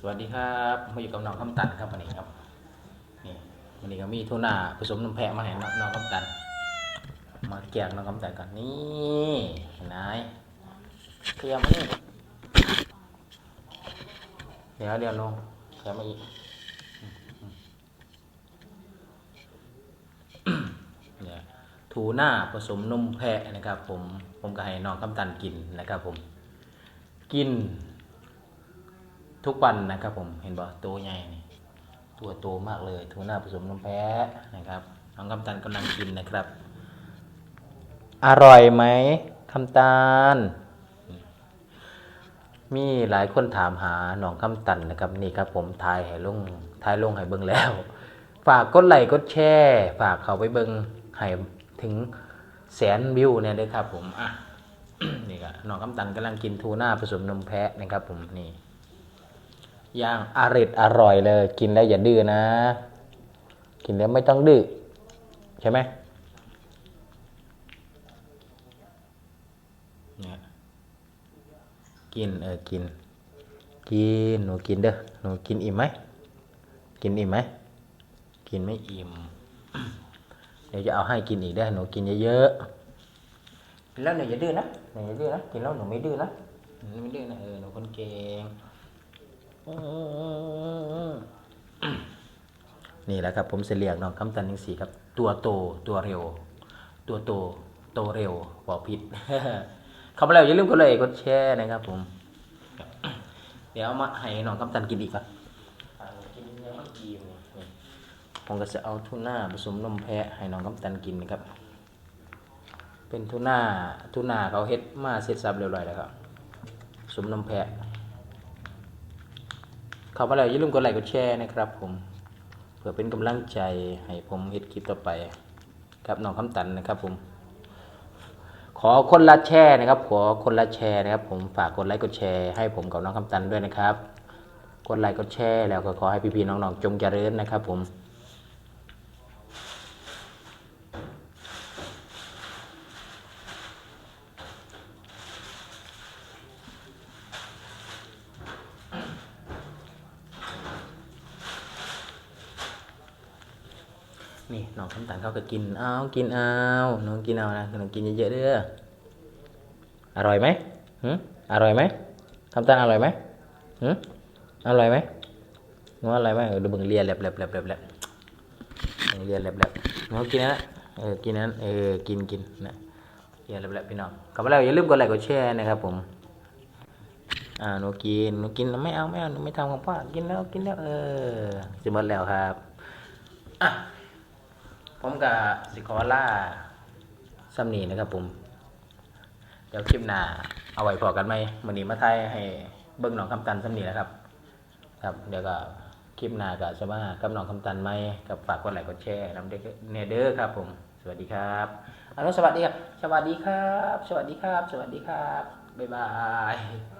สวัสดีครับมาอยู่กับน้องคำตันครับวันนี้ครับนี่วันนี้ก็มีทุน่าผสมน้ำแพะมาให้น้องคำตัน มาแกงน้องคำตันกันนี่เห็นไหมเคลียร์มานี่เดี๋ยวเดี๋ยวลงเคลียร์มาอีกเนี่ยทูน่าผสมนมแพะนะครับ ผมผมก็ให้น้องคำตันกินนะครับ ผม กิน ทุกวันนะครับผมเห็นบ่ตัวใหญ่นี่ตัวโตมากเลยทูน่าผสมนมแพะนะครับน้องคำตาลกำลังกินนะครับ อร่อยไหมคำตาลมีหลายคนถามหาหนองคำตันนะครับนี่ครับผมทายให้ลงทายลงให้เบิ่งแล้ว ฝากกดไลค์กดแชร์ฝากเขาไปเบิ่งให้ถึงแสนวิวเนี่ยด้วยครับผมอะนี่ก็หนองคำตันกำลังกินทูน่าผสมนมแพะนะครับผมนี่ อย่างอริดอร่อยเลย กินแล้วอย่าดื้อนะ กินแล้วไม่ต้องดื้อใช่ไหมกินเออกิน กินหนูกินเด้อหนูกินอิ่มไหมกินอิ่มไหมกินไม่อิ่มเดี๋ยวจะเอาให้กินอีกได้หนูกินเยอะๆกินแล้วหนูอย่าดื้อนะหนูอย่าดื้อนะกินแล้วหนูไม่ดื้อนะหนูไม่ดื้อนะเออหนูคนเก่ง นี่แหละครับ ผมเสเรียกน้องคำตันยังสีครับ ตัวโตตัวเร็ว ตัวโตโตเร็วบอกผิดเข้ามาแล้วอย่าลืมกดไลค์กดแชร์นะครับ ผม เดี๋ยวมาให้น้องคำตันกินอีกครับกินยังไม่กี่ผมก็จะเอาทูน่าผสมนมแพะให้น้องคำตันกินนะครับ เป็นทูน่าทูน่าเขาเฮ็ดมาเสร็จสับเรียบร้อยแล้วครับผสมนมแพะ เข้ามาแล้วอย่าลืมกดไลค์กดแชร์นะครับผมเพื่อเป็นกำลังใจให้ผมเฮ็ดคลิปต่อไปครับน้องคำตันนะครับผมขอคนละแชร์นะครับ ขอคนละแชร์นะครับ ผมฝากกดไลค์กดแชร์ให้ผมกับน้องคำตันด้วยนะครับ กดไลค์กดแชร์แล้วก็ขอให้พี่ๆน้องๆจงเจริญนะครับ ผม นี่น้องคำตันเขาก็กินเอากินเอาน้องกินเอานะน้องกินเยอะๆเด้ออร่อยไหมหืมอร่อยไหมคำตันอร่อยไหมหืมอร่อยไหมน้องอร่อยไหมดูเบิ่งเลียแลบแลบแลบแลบแลบเลียแลบแลบน้องกินนะเออกินนั้นเออกินกินนะเลียแลบแลบพี่น้องกลับมาแล้วอย่าลืมกดไลค์กดแชร์นะครับผมอ่าหนูกินหนูกินไม่เอาไม่เอาหนูไม่ทำของพ่อกินแล้วกินแล้วเออจะหมดแล้วครับอะ ผมกับสิคอล่าซัมนีนะครับผมเดี๋ยวคลิปหน้าเอาไว้พอกันไหมวันนี้มาไทยให้เบิ้งหนองคำตันซัมนีนะครับ ครับ เดี๋ยวก็คลิปหน้ากับสมากับหนองคำตันไหมกับฝากกดไลค์กดแชร์นำเด้อเนเดอร์ครับผม สวัสดีครับอนุสวัสดีครับ สวัสดีครับ สวัสดีครับ สวัสดีครับบ๊ายบาย